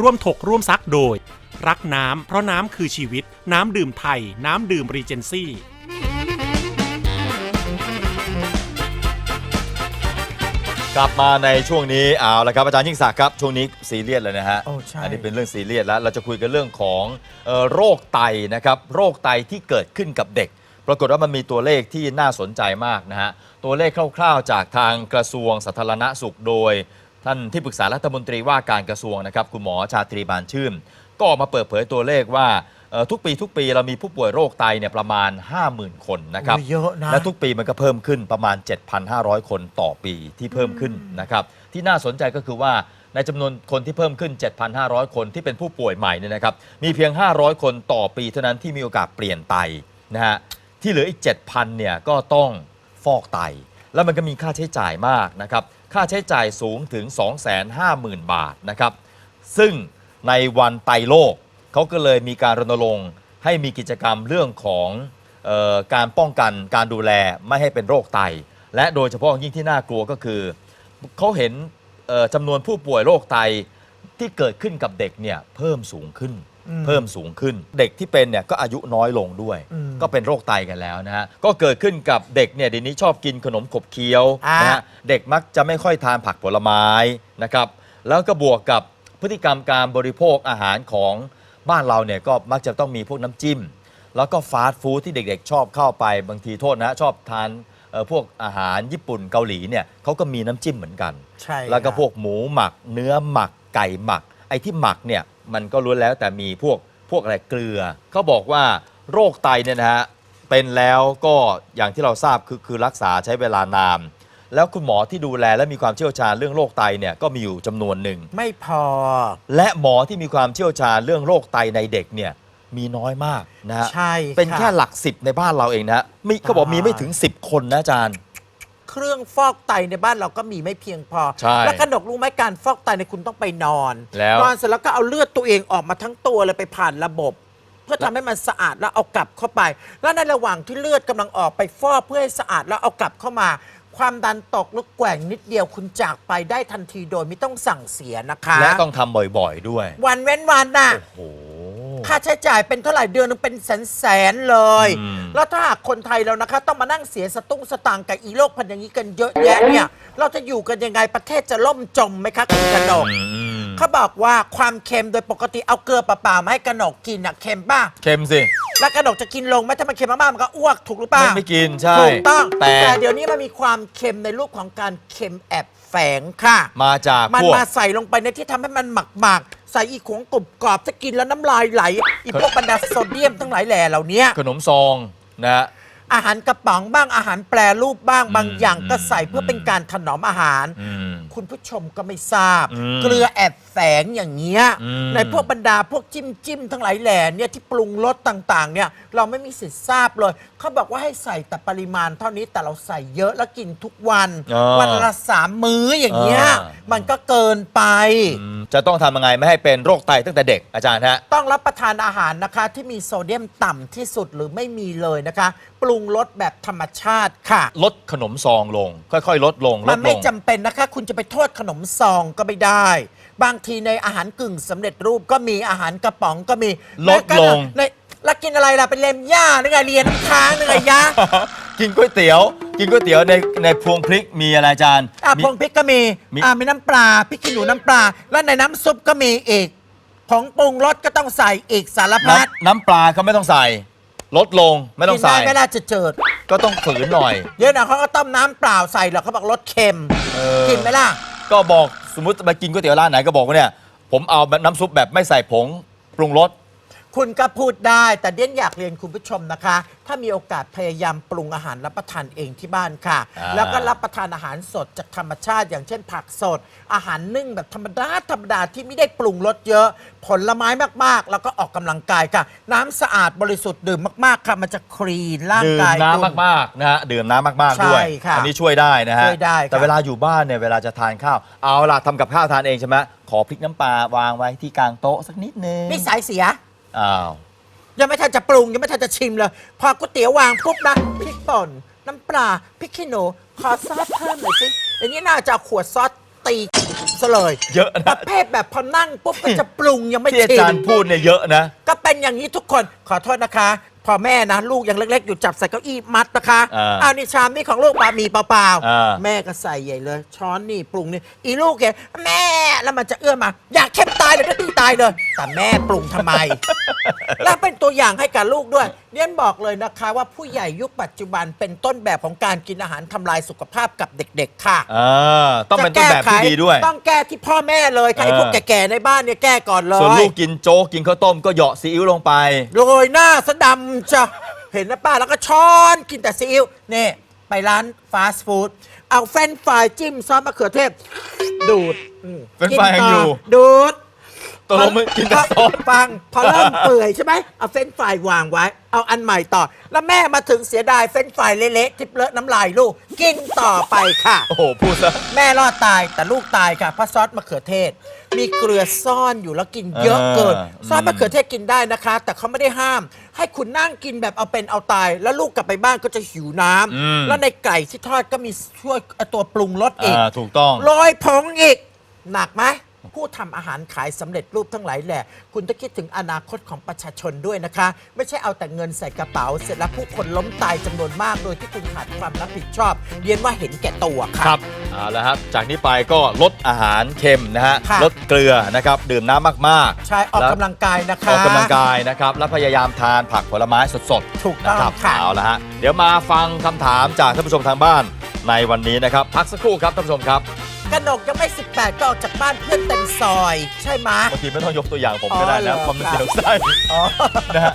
ร่วมถกร่วมซักโดย รักน้ำเพราะน้ำคือชีวิต น้ำดื่มไทย น้ำดื่มรีเจนซี่กลับมาในช่วงนี้เอาละครับอาจารย์ยิ่งศักดิ์ครับช่วงนี้ซีเรียสเลยนะฮะโอ้ใช่ นนี้เป็นเรื่องซีเรียสแล้วเราจะคุยกันเรื่องของเอ่อโรคไตนะครับโรคไตที่เกิดขึ้นกับเด็ก ปรากฏว่ามันมีตัวเลขที่น่าสนใจมากนะฮะตัวเลขคร่าวๆ จากทางกระทรวงสาธารณสุขโดย ท่านที่ปรึกษารัฐมนตรีว่าการกระทรวงนะครับคุณหมอชาตรีบานชื่นก็ออกมาเปิดเผยตัวเลขว่าเอ่อทุกปีทุกปีเรามีผู้ป่วยโรคไตเนี่ยประมาณ 50,000 คนนะครับโอ้ยเยอะนะและทุกปีมันก็เพิ่มขึ้นประมาณ 7,500 คนต่อปีที่เพิ่มขึ้นนะครับที่น่าสนใจก็คือว่าในจำนวนคนที่เพิ่มขึ้น 7,500 คนที่เป็นผู้ป่วยใหม่เนี่ยนะครับมีเพียง 500 คนต่อปีเท่านั้นที่มีโอกาสเปลี่ยนไตนะฮะที่เหลืออีก 7,000เนี่ยก็ต้องฟอกไต แล้วมันก็มีค่าใช้จ่ายมากนะครับ ค่าใช้จ่ายสูงถึง 250,000 บาทนะครับ ซึ่งในวันไตโลกเขาก็เลยมีการรณรงค์ให้มีกิจกรรมเรื่องของออการป้องกันการดูแลไม่ให้เป็นโรคไต และโดยเฉพาะยิ่งที่น่ากลัวก็คือเขาเห็นจำนวนผู้ป่วยโรคไตที่เกิดขึ้นกับเด็กเนี่ยเพิ่มสูงขึ้น เพิ่มสูงขึ้น เด็กที่เป็นเนี่ยก็อายุน้อยลงด้วย อืมก็เป็นโรคไตกันแล้วนะฮะก็เกิดขึ้นกับเด็กเนี่ยเดี๋ยวนี้ชอบกินขนมขบเคี้ยวอ่าน นะฮะเด็กมักจะไม่ค่อยทานผักผลไม้นะครับแล้วก็บวกกับพฤติกรรมการบริโภคอาหารของบ้านเราเนี่ยก็มักจะต้องมีพวกน้ำจิ้ม แล้วก็ฟาสต์ฟู้ดที่เด็กๆ ชอบเข้าไปบางทีโทษนะ ชอบทานเอ่อพวกอาหารญี่ปุ่นเกาหลีเนี่ยเขาก็มีน้ำจิ้มเหมือนกัน ใช่แล้วก็ค่ะพวกหมูหมัก เนื้อหมักไก่หมัก ไอ้ที่หมักเนี่ย มันก็ล้วนแล้วแต่มีพวกพวกอะไรเกลือเขาบอกว่าโรคไตเนี่ยนะฮะเป็นแล้วก็อย่างที่เราทราบคือคือรักษาใช้เวลานาน แล้วคุณหมอที่ดูแลและมีความเชี่ยวชาญเรื่องโรคไตเนี่ยก็มีอยู่จำนวนหนึ่ง ไม่พอ และหมอที่มีความเชี่ยวชาญเรื่องโรคไตในเด็กเนี่ยมีน้อยมากนะฮะใช่เป็นแค่ะหลักสิบในบ้านเราเองนะฮะมีเขาบอกมีไม่ถึง 10 คนนะอาจารย์เค รื่องฟอกไตในบ้านเราก็มีไม่เพียงพอ ใช่แล้วกนกรู้ไหมการฟอกไตเนี่ยคุณต้องไปนอน แล้ว นอนเสร็จแล้วก็เอาเลือดตัวเองออกมาทั้งตัวเลยไปผ่านระบบ เพื่อทำให้มันสะอาดแล้วเอากลับเข้าไป แล้วในระหว่างที่เลือดกำลังออกไปฟอกเพื่อให้สะอาดแล้วเอากลับเข้ามา ความดันตกหรือแกว่งนิดเดียวคุณจากไปได้ทันทีโดยไม่ต้องสั่งเสียนะคะ และต้องทำบ่อยๆด้วย วันเว้นวันน่ะ โอ้โห ค่าใช้จ่ายเป็นเท่าไหร่เดือนนึงเป็นแสนแสนๆเลย อืม แล้วถ้าหากคนไทยเรานะคะ ต้องมานั่งเสียสตุ้งสตางค์กับอีโลกพันอย่างนี้กันเยอะแยะเนี่ย เราจะอยู่กันยังไงประเทศจะล่มจมไหมคะคุณกนกอืมเขาบอกว่าความเค็มโดยปกติเอาเกลือเปล่าๆมาให้กนกกินอะเค็มป่ะเค็มสิแล้วกนกจะกินลงไหมถ้ามันเค็มมากๆมันก็อ้วกถูกหรือเปล่าไม่ไม่กินใช่ถูกต้องแต่แต่เดี๋ยวนี้มันมีความเค็มในรูปของการเค็มแอบแฝ งค่ะ มาจากมันพวก มาใส่ลงไปในที่ทำให้มันหมักหมักๆใส่อีขวงกรุบกรอบจะกินแล้วน้ำลายไหล อีพวกบรรดาโซเดียมทั้งหลายแหล่เหล่านี้ ขนมซองนะฮะ อาหารกระป๋องบ้างอาหารแปรรูปบ้างอืมบางอย่างก็ใส่อืมเพื่อเป็นการถนอมอาหาร อืม คุณผู้ชมก็ไม่ทราบ อืมเกลือแอบแฝงอย่างเงี้ยอืม ในพวกบรรดาพวกจิ้มจิ้มทั้งหลายแหล่เนี่ยที่ปรุงรสต่างๆ เนี่ยเราไม่มีสิทธิ์ทราบเลยเขาบอกว่าให้ใส่แต่ปริมาณเท่านี้แต่เราใส่เยอะแล้วกินทุกวัน อ่าวันละสามมื้ออย่างเงี้ยอ่ามันก็เกินไป อืม จะต้องทำยังไงไม่ให้เป็นโรคไตตั้งแต่เด็กอาจารย์ฮะ ต้องรับประทานอาหารนะคะ ที่มีโซเดียมต่ำที่สุดหรือไม่มีเลยนะคะ ปรุงรสแบบธรรมชาติค่ะ ลดขนมซองลง ค่อยๆ ลดลงลมันดลไม่ง จำเป็นนะคะ คุณจะไปโทษขนมซองก็ไม่ได้ บางทีในอาหารกึ่งสำเร็จรูปก็มีอาหารกระป๋องก็มีลดลงในแล้วกินอะไรล่ะเป็นเลมหญ้าหรือไงเรียนน้ำค้างหรือไงยะ กินก๋วยเตี๋ยว กินก๋วยเตี๋ยวในในพวงพริกมีอะไรอาจารย์อะมี พงพริกก็มีมี อะมีน้ำปลาพริกขี้หนูน้ำปลา แล้วในน้ำซุปก็มีอีกผงปรุงรสก็ต้องใส่อีกสารพัดน้ำน้ำปลาก็ไม่ต้องใส่ ลดลงไม่ต้องกินใส่ได้ไม่ได้จะเจิดก็ต้องฝืนหน่อย เดี๋ยวนะเขาก็ต้มน้ำเปล่าใส่หรอกเขาบอกรสเค็มเออ กินไหมล่ะ ก็บอกสมมติมากินก๋วยเตี๋ยวร้านไหนก็บอกว่าเนี่ย ผมเอาแบบน้ำซุปแบบไม่ใส่ผงปรุงรส คุณก็พูดได้แต่เดียนอยากเรียนคุณผู้ชมนะคะ ถ้ามีโอกาสพยายามปรุงอาหารรับประทานเองที่บ้านค่ะ อ่า แล้วก็รับประทานอาหารสดจากธรรมชาติ อย่างเช่นผักสด อาหารนึ่งแบบธรรมดาธรรมดาที่ไม่ได้ปรุงรสเยอะ ผลไม้มากๆ แล้วก็ออกกำลังกายค่ะ น้ำสะอาดบริสุทธิ์ดื่มมากๆค่ะมันจะคลีนร่างดื่มกายน้ำคุณ มากๆนะฮะดื่มน้ำมากๆด้วย ใช่ค่ะอันี้ช่วยได้นะฮะช่วยได้ค่ะแต่เวลาอยู่บ้านเนี่ยเวลาจะทานข้าว เอาล่ะทำกับข้าวทานเองใช่ไหมขอพริกน้ำปลาวางไว้ที่กลางโต๊ะสักนิดนึงนี่สายเสีย อ้าวยังไม่ทันจะปรุงยังไม่ทันจะชิมเลย พอก๋วยเตี๋ยววางปุ๊บนะพริกป่นน้ำปลาพริกขี้หนูขอซอสเพิ่มหน่อยสิอันนี้น่าจะเอาขวดซอสตีซะเลยเยอะปนะระเภทแบบพอนั่งปุ๊บก็จะปรุงยังไม่ที่อาชิจารนย์พูดเนี่ยเยอะนะ ก็เป็นอย่างนี้ทุกคนขอโทษนะคะ พอแม่นะลูกยังเล็ก ๆ อยู่จับใส่เก้าอี้มัดนะคะอ่าเอานี่ชามนี่ของลูกบะหมี่เปล่าอ่าๆแม่ก็ใส่ใหญ่เลย ช้อนนี่ปรุงนี่อีลูกแกแม่ แล้วมันจะเอื้อมมา อยากเข้มตายเลยก็ตีตายเลย แต่แม่ปรุงทำไม และเป็นตัวอย่างให้กับลูกด้วยเรียนบอกเลยนะคะว่าผู้ใหญ่ยุคปัจจุบันเป็นต้นแบบของการกินอาหารทำลายสุขภาพกับเด็ก ๆ ค่ะอ่าต้องเป็นต้นแบบที่ดีด้วย ต้องแก้ที่พ่อแม่เลยค่ะไอ้พวกเออแก่ๆในบ้านเนี่ยแก้ก่อนเลยส่วนลูกกินโจ๊กกินข้าวต้มก็เหยาะซีอิ๊วลงไป โรยหน้าสะดำจะเห็นนะป้าแล้วก็ช้อนกินแต่ซีอิ๊วนี่ ไปร้านฟาสต์ฟู้ดเอาเฟรนช์ฟรายจิ้มซอสมะเขือเทศ ดูดอืมเฟรนช์ฟรายยังอยู่ ดูด ตกลงมันกินแต่ซอส ฟัง พอเริ่มเปื่อยใช่ไหมเอาเฟรนช์ฟรายวางไว้ เอาอันใหม่ต่อ แล้วแม่มาถึงเสียดายเฟรนช์ฟรายเละๆที่เลอะน้ำลายลูก กินต่อไปค่ะ โอ้โห พูดซะ แม่รอดตายแต่ลูกตายค่ะเพราะซอสมะเขือเทศ มีเกลือซ่อนอยู่แล้วกินเยอะเกินอ่าซอสมะเขือเทศกินได้นะคะ แต่เขาไม่ได้ห้าม ให้คุณนั่งกินแบบเอาเป็นเอาตาย แล้วลูกกลับไปบ้านก็จะหิวน้ำอืม แล้วในไก่ที่ทอดก็มีช่วยตัวปรุงรสอีก อ่าถูกต้องโรยผงอีก หนักไหม ผู้ทำอาหารขายสำเร็จรูปทั้งหลายแหละ คุณต้องคิดถึงอนาคตของประชาชนด้วยนะคะ ไม่ใช่เอาแต่เงินใส่กระเป๋า เสร็จแล้วผู้คนล้มตายจำนวนมาก โดยที่คุณขาดความรับผิดชอบเรียนว่าเห็นแก่ตัวค่ะ ครับเอาละครับ จากนี้ไปก็ลดอาหารเค็มนะฮะ ค่ะ ลดเกลือนะครับ ดื่มน้ำมากใช่ออกแล้วกำลังกายนะๆคะ ออกกำลังกายนะครับ และพยายามทานผักผลไม้สดๆถูกนะต้องครับค่ะ เอาละฮะ เดี๋ยวมาฟังคำถามจากท่านผู้ชมทางบ้านในวันนี้นะครับ พักสักครู่ครับท่านผู้ชมครับ กนกยังไม่ 18 ก็ออกจากบ้านเพื่อนเต็มซอย ใช่ไหมบางทีไม่ต้องยกตัวอย่างผมก็ได้อ๋อเหรนะอ ความเป็นครับเสียวไส้อ๋อนะฮะ